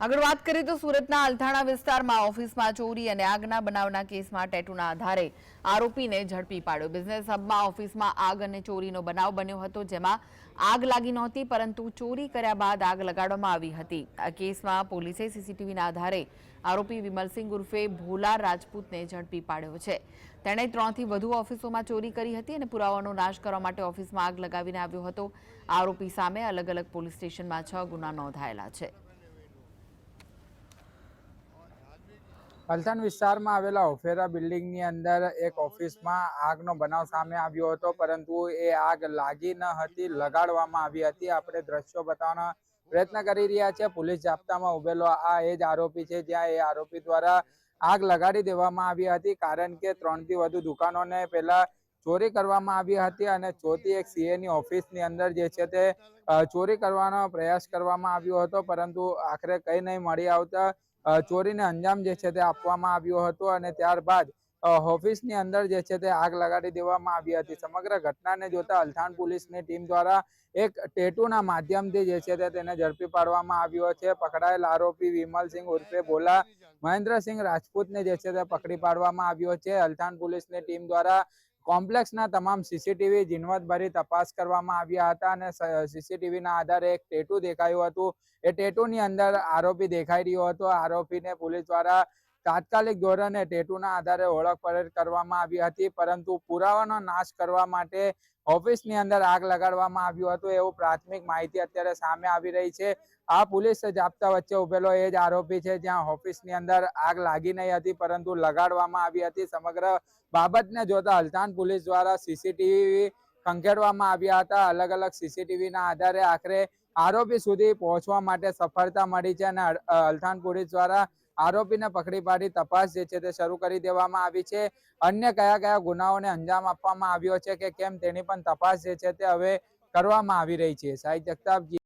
આગળ વાત કરીએ તો સુરતના અલથાણા વિસ્તારમાં ઓફિસમાં ચોરી અને આગના બનાવના કેસમાં ટેટુના આધારે આરોપીને ઝડપી પાડ્યો. બિઝનેસ હબમાં ઓફિસમાં આગ અને ચોરીનો બનાવ બન્યો હતો, જેમાં આગ લાગી નહોતી, પરંતુ ચોરી કર્યા બાદ આગ લગાડવામાં આવી હતી. આ કેસમાં પોલીસે સીસીટીવીના આધારે આરોપી વિમલસિંહ ઉર્ફે ભોલા રાજપૂતને ઝડપી પાડ્યો છે. તેણે ત્રણથી વધુ ઓફિસોમાં ચોરી કરી હતી અને પુરાવાનો નાશ કરવા માટે ઓફિસમાં આગ લગાવીને આવ્યો હતો. આરોપી સામે અલગ અલગ પોલીસ સ્ટેશનમાં છ ગુના નોંધાયેલા છે. અલથાણ વિસ્તારમાં આવેલા ઓફેરા બિલ્ડિંગની અંદર એક ઓફિસમાં આગનો બનાવ સામે આવ્યો હતો, પરંતુ એ આગ લાગી ન હતી, લગાડવામાં આવી હતી. આપણે દ્રશ્યો બતાવવાનો પ્રયત્ન કરી રહ્યા છે પોલીસ જાપ્તામાં ઉભેલો. આ એ જ આરોપી છે, જ્યાં એ આરોપી દ્વારા આગ લગાડી દેવામાં આવી હતી, કારણ કે ત્રણથી વધુ દુકાનોને પહેલા ચોરી કરવામાં આવી હતી અને ચોથી એક સીએની ઓફિસની અંદર જે છે તે ચોરી કરવાનો પ્રયાસ કરવામાં આવ્યો હતો, પરંતુ આખરે કઈ નહીં મળી આવતા ચોરીને અંજામ જે છે તે આપવામાં આવ્યો હતો અને ત્યારબાદ ઓફિસની અંદર જે છે તે આગ લગાડી દેવામાં આવી હતી. સમગ્ર ઘટનાને જોતા અલથાણ પોલીસની ટીમ દ્વારા એક ટેટુના માધ્યમથી જે છે તે તેને ઝડપી પાડવામાં આવ્યો છે. પકડાયેલ આરોપી વિમલસિંહ ઉર્ફે ભોલા મહેન્દ્રસિંહ રાજપૂતને જે છે તે પકડી પાડવામાં આવ્યો છે. અલથાણ પોલીસની ટીમ દ્વારા કોમ્પ્લેક્સના તમામ સીસીટીવી ઝીણવટભરી તપાસ કરવામાં આવ્યા હતા અને સીસીટીવીના આધારે એક ટેટુ દેખાયું હતું. એ ટેટુની અંદર આરોપી દેખાઈ રહ્યો હતો. આરોપીને પોલીસ દ્વારા તાત્કાલિક ધોરણે ટેટુના આધારે ઓળખ પરેડ કરવામાં આવી હતી, પરંતુ પુરાવાનો નાશ કરવા માટે ઓફિસની અંદર આગ લગાડવામાં આવ્યું હતું એવું પ્રાથમિક માહિતી અત્યારે સામે આવી રહી છે. આ પોલીસ જાપ્તા વચ્ચે ઉભેલો એ જ આરોપી છે, જ્યાં ઓફિસની અંદર આગ લાગી નહીં હતી, પરંતુ લગાડવામાં આવી હતી. સમગ્ર બાબતને જોતા અલથાણ પોલીસ દ્વારા સીસીટીવી ખંખેડવામાં આવ્યા હતા. અલગ અલગ સીસીટીવીના આધારે આખરે આરોપી સુધી પહોંચવા માટે સફળતા મળી છે અને અલથાણ પોલીસ દ્વારા આરોપીને પકડી પાડી તપાસ જે છે તે શરૂ કરી દેવામાં આવી છે. અન્ય કયા કયા ગુનાઓને અંજામ આપવામાં આવ્યો છે કે કેમ તેની પણ તપાસ જે છે તે હવે કરવામાં આવી રહી છે. સાહિત્ય જગતાપ